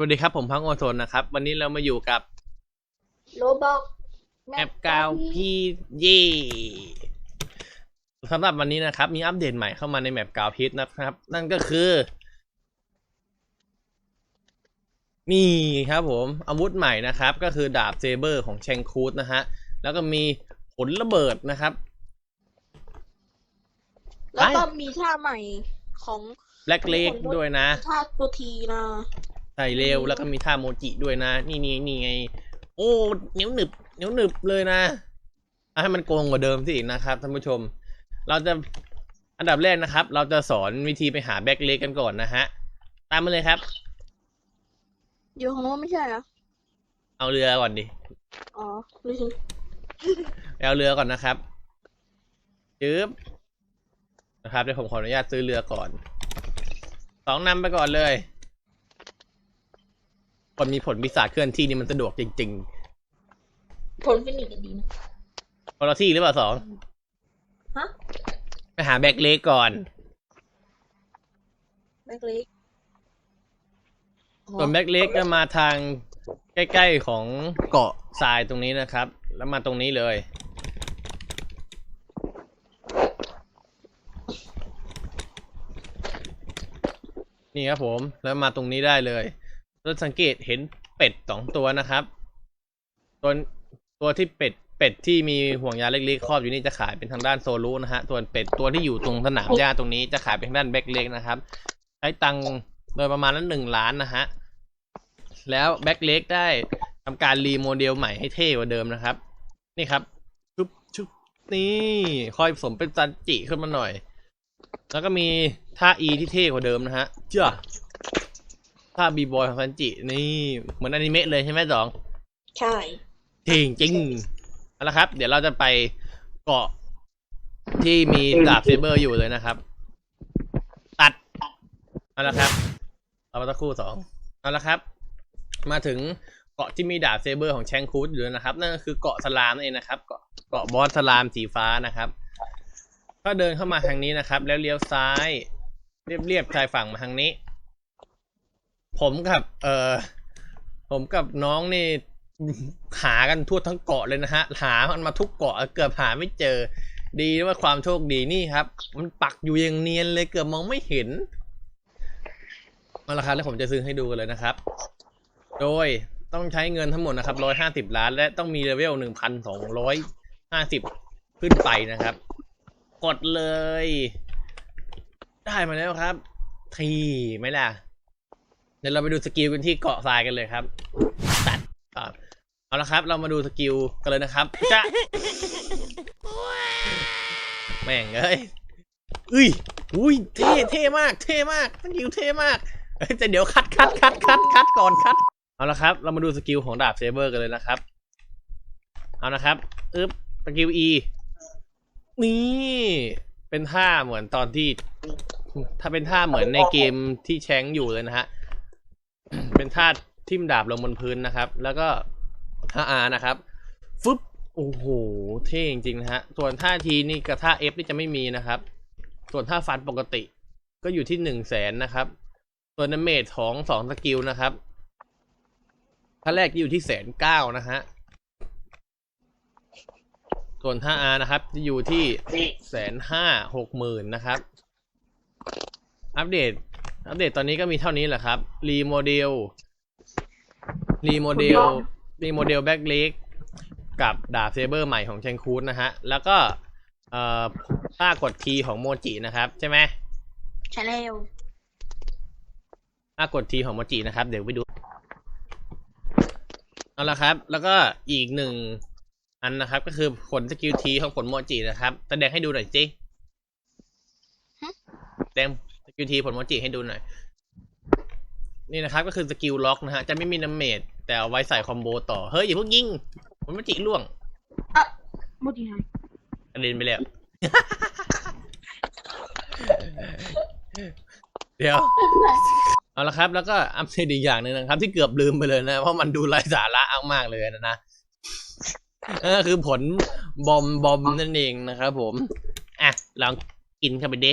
สวัสดีครับผมพังโอโซนนะครับ วันนี้เรามาอยู่กับโรบอกแอปกาวพีเย่สำหรับวันนี้นะครับ มีอัปเดตใหม่เข้ามาในแมปกาวพีทนะครับ นั่นก็คือ นี่ครับผม อาวุธใหม่นะครับ ก็คือดาบเซเบอร์ของเชงคูดนะฮะ แล้วก็มีผลระเบิดนะครับ แล้วก็มีท่าใหม่ของแบล็กเลกด้วยนะท่าตัวทีนะ ใส่เร็วแล้วก็มีท่าโมจิด้วยนะ นี่นี่นี่ไง โอ้เหนียวหนึบเหนียวหนึบเลยนะเอาให้มันโกงกว่าเดิมสินะครับท่านผู้ชม เราจะอันดับแรกนะครับ เราจะสอนวิธีไปหาแบ็กเลกกันก่อนนะฮะ ตามมาเลยครับ อยู่ของโน้นไม่ใช่เหรอ เอาเรือก่อนดิ อ๋อลืมไปเอาเรือก่อนนะครับจึ๊บนะครับเดี๋ยวผมขออนุญาตซื้อเรือก่อน สองนำไปก่อนเลย คนมีผลปีศาจเคลื่อนที่นี่มันสะดวกจริง ผลฟินิกกันดีนะ ๆ คนละที่หรือเปล่าสองฮะ ไปหาแบ็กเลกก่อน แบ็คเล็กส่วนแบ็กเล็กก็มาทางใกล้ๆของเกาะทรายตรงนี้นะครับ แล้วมาตรงนี้เลย นี่ครับผม แล้วมาตรงนี้ได้เลย เราสังเกตเห็นเป็ดสองตัวนะครับ ตัวตัวที่เป็ดเป็ดที่มีห่วงยาเล็กๆครอบอยู่นี่จะขายเป็นทางด้านโซลูนะฮะส่วนเป็ดตัวที่อยู่ตรงสนามหญ้าตรงนี้จะขายเป็นทางด้านแบ็กเล็กนะครับ ใช้ตังโดยประมาณนั้นหนึ่งล้านนะฮะ แล้วแบ็กเล็กได้ทำการรีโมเดลใหม่ให้เท่กว่าเดิมนะครับ นี่ครับ ชุบชุบนี่คอยผสมเป็นซันจิขึ้นมาหน่อย แล้วก็มีท่า E ที่เท่กว่าเดิมนะฮะเจ้า ท่าบีบอยของซันจิ นี่ เหมือนอนิเมะเลยใช่ไหมสอง ใช่จริงจริงเอาละครับ เดี๋ยวเราจะไปเกาะที่มีดาบเซเบอร์อยู่เลยนะครับ ตัดเอาละครับเอามาตะครู่สองเอาละครับ มาถึงเกาะที่มีดาบเซเบอร์ของแชงคูดอยู่แล้วนะครับ นั่นก็คือเกาะสลามนั่นเองนะครับ เกาะเกาะบอสสลามสีฟ้านะครับก็เดินเข้ามาทางนี้นะครับ แล้วเลี้ยวซ้าย เรียบๆชายฝั่งมาทางนี้ ผมกับ เออผมกับน้องนี่หากันทั่วทั้งเกาะเลยนะฮะ หามันมาทุกเกาะเกือบหาไม่เจอ ดีว่าความโชคดีนี่ครับ มันปักอยู่อย่างเนียนเลยเกือบมองไม่เห็นเอาละครับแล้วผมจะซื้อให้ดูกันเลยนะครับ โดยต้องใช้เงินทั้งหมดนะครับร้อยห้าสิบล้าน และต้องมีเลเวลหนึ่งพันสองร้อยห้าสิบขึ้นไปนะครับ กดเลย ได้มาแล้วครับ ทีไหมล่ะ เดี๋ยวเราไปดูสกิลกันที่เกาะทรายกันเลยครับตัดอะเอาละครับ เรามาดูสกิลกันเลยนะครับจะแม่งเอ้ยอุ้ยอุ้ยเท่เท่มาก เท่มากสกิลเท่มากเอ้ยแต่เดี๋ยวคัดคัดคัดคัดคัดก่อนคัดเอาละครับ เรามาดูสกิลของดาบเซเบอร์กันเลยนะครับ เอานะครับอึ๊บสกิล E นี่เป็นท่าเหมือนตอนที่ ถ้าเป็นท่าเหมือนในเกมที่แชงอยู่เลยนะฮะ เป็นท่าทิ่มดาบลงบนพื้นนะครับ แล้วก็ท่าอานะครับฟึบโอ้โหเท่จริงๆนะฮะส่วนท่าทีนี่กับท่า F นี่จะไม่มีนะครับ ส่วนท่าฟันปกติ ก็อยู่ที่หนึ่งแสนนะครับ ส่วนดาเมจของสองสกิลนะครับท่าแรกจะอยู่ที่แสนเก้านะฮะส่วนท่า R นะครับ จะอยู่ที่แสนห้าหกหมื่นนะครับ อัปเดต อัปเดตตอนนี้ก็มีเท่านี้แหละครับรีโมเดลรีโมเดลรีโมเดลแบ็กเล็กกับดาบเซเบอร์ใหม่ของเชงคูดนะฮะ แล้วก็เอ่อท่ากดทีของโมจินะครับ ใช่ไหมใช่แล้วท่ากดทีของโมจินะครับ เดี๋ยวไปดู เอาละครับ แล้วก็อีกหนึ่งอันนะครับ ก็คือผลสกิลทีของผลโมจินะครับ แสดงให้ดูหน่อยจิแสดง สกิลทีผลโมจิให้ดูหน่อย นี่นะครับ ก็คือสกิลล็อกนะฮะ จะไม่มีน้ำเมจแต่เอาไว้ใส่คอมโบต่อ เฮ้ยอย่าเพิ่งยิงผลโมจิล่วงหมดยังกระเด็นไปแล้ว เดี๋ยว เอาละครับ แล้วก็อัปเดตอีกอย่างหนึ่งนะครับ ที่เกือบลืมไปเลยนะ เพราะมันดูไร้สาระมากๆเลยนะนะนั่นก็คือผลบอมบอมนั่นเองนะครับผม อะลองกินเข้าไปดิ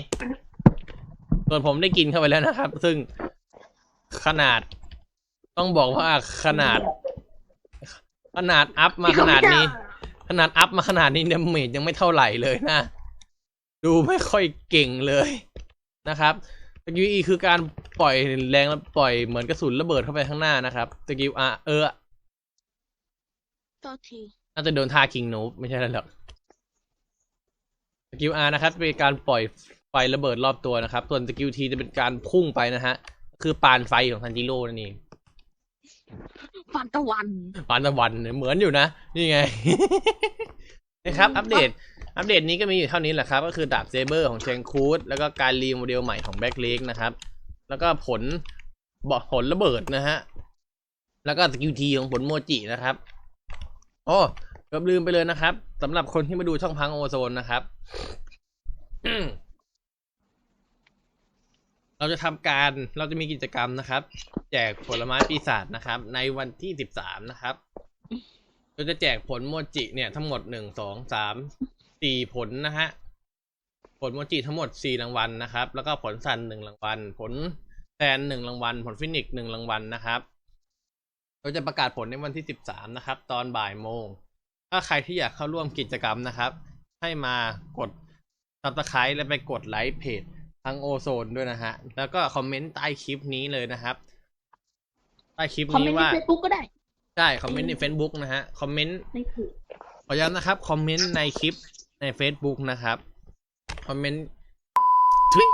ส่วนผมได้กินเข้าไปแล้วนะครับ ซึ่งขนาด ต้องบอกว่าขนาด ขนาดอัพมาขนาดนี้ ขนาดอัพมาขนาดนี้เนี่ยเมจยังไม่เท่าไหร่เลยนะ ดูไม่ค่อยเก่งเลยนะครับสกิลอีคือการปล่อยแรงแล้วปล่อยเหมือนกระสุนระเบิดเข้าไปข้างหน้านะครับสกิลอาเออตัวทีน่าจะโดนท่าคิงโนบไม่ใช่แล้วหรอกสกิลอานะครับเป็นการปล่อย ไฟระเบิดรอบตัวนะครับ ส่วนสกิลทีจะเป็นการพุ่งไปนะฮะ คือปานไฟของทันจิโร่นั่นเองฟันตะวันปานตะวันเนี่ยเหมือนอยู่นะ นี่ไง นะครับ อัปเดต อัปเดตนี้ก็มีอยู่เท่านี้แหละครับ ก็คือดาบเซเบอร์ของเชงคูดแล้วก็การรีโมเดลใหม่ของแบ็กเลกนะครับ แล้วก็ผลบอกผลระเบิดนะฮะ แล้วก็สกิลทีของผลโมจินะครับโอ้เกือบลืมไปเลยนะครับสำหรับคนที่มาดูช่องพังโอโซนนะครับ เราจะทำการเราจะมีกิจกรรมนะครับ แจกผลไม้ปีศาจนะครับ ในวันที่สิบสามนะครับเราจะแจกผลโมจิเนี่ยทั้งหมดหนึ่งสองสามสี่ผลนะฮะผลโมจิทั้งหมดสี่รางวัลนะครับ แล้วก็ผลซันหนึ่งรางวัล ผลแทนหนึ่งรางวัล ผลฟินิกหนึ่งรางวัลนะครับ เราจะประกาศผลในวันที่สิบสามนะครับ ตอนบ่ายโมง ถ้าใครที่อยากเข้าร่วมกิจกรรมนะครับ ให้มากด subscribe และไปกดไลค์เพจ ทางโอโซนด้วยนะฮะ แล้วก็คอมเมนต์ใต้คลิปนี้เลยนะครับใต้คลิปคอมเมนี้นต์ในว่าเฟซบุ๊กก็ได้ใช่คอมเมนต์ใน Facebook นะฮะคอมเมนต์ในเพจขอย้ำนะครับคอมเมนต์ในคลิปใน Facebook นะครับคอมเมนต์ทุย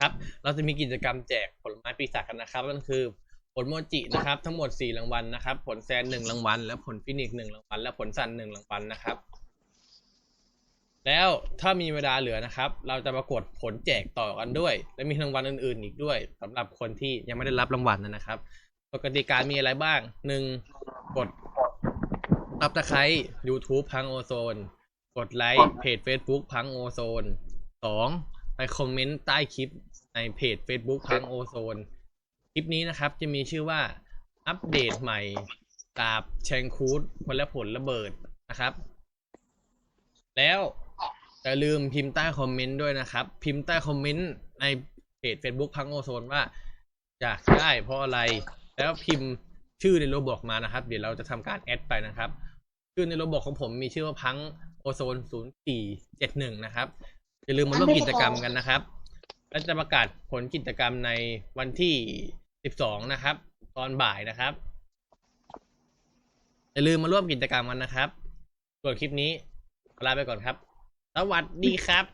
ครับ เราจะมีกิจกรรมแจกผลไม้ปีศาจกันนะครับนั่นคือผลโมจินะครับ ทั้งหมดสี่รางวัลนะครับ ผลแซนหนึ่งรางวัล และผลฟินิกซ์หนึ่งรางวัล และผลซันหนึ่งรางวัลนะครับ แล้วถ้ามีเวลาเหลือนะครับ เราจะประกวดผลแจกต่อกันด้วย และมีรางวัลอื่น ๆ อีกด้วยสำหรับคนที่ยังไม่ได้รับรางวัลนะครับปกติการมีอะไรบ้างหนึ่งกดรับตะไคร้ YouTube พังโอโซน กดไลค์เพจ Facebook พังโอโซนสองไปคอมเมนต์ใต้คลิปในเพจ Facebook พังโอโซน คลิปนี้นะครับจะมีชื่อว่าอัปเดตใหม่ดาบแชงคูดผลและผลระเบิดนะครับ แล้ว อย่าลืมพิมพ์ใต้คอมเมนต์ด้วยนะครับ พิมพ์ใต้คอมเมนต์ในเพจ Facebook พังโอโซนว่าอยากได้เพราะอะไร แล้วพิมพ์ชื่อในโรบอกมานะครับ เดี๋ยวเราจะทำการแอดไปนะครับ ชื่อในโรบอกของผมมีชื่อว่าพังโอโซน 0471 นะครับ อย่าลืมมาร่วมกิจกรรมกันนะครับ และจะประกาศผลกิจกรรมในวันที่ 12 นะครับ ตอนบ่ายนะครับ อย่าลืมมาร่วมกิจกรรมกันนะครับส่วนคลิปนี้ลาไปก่อนครับ สวัสดีครับ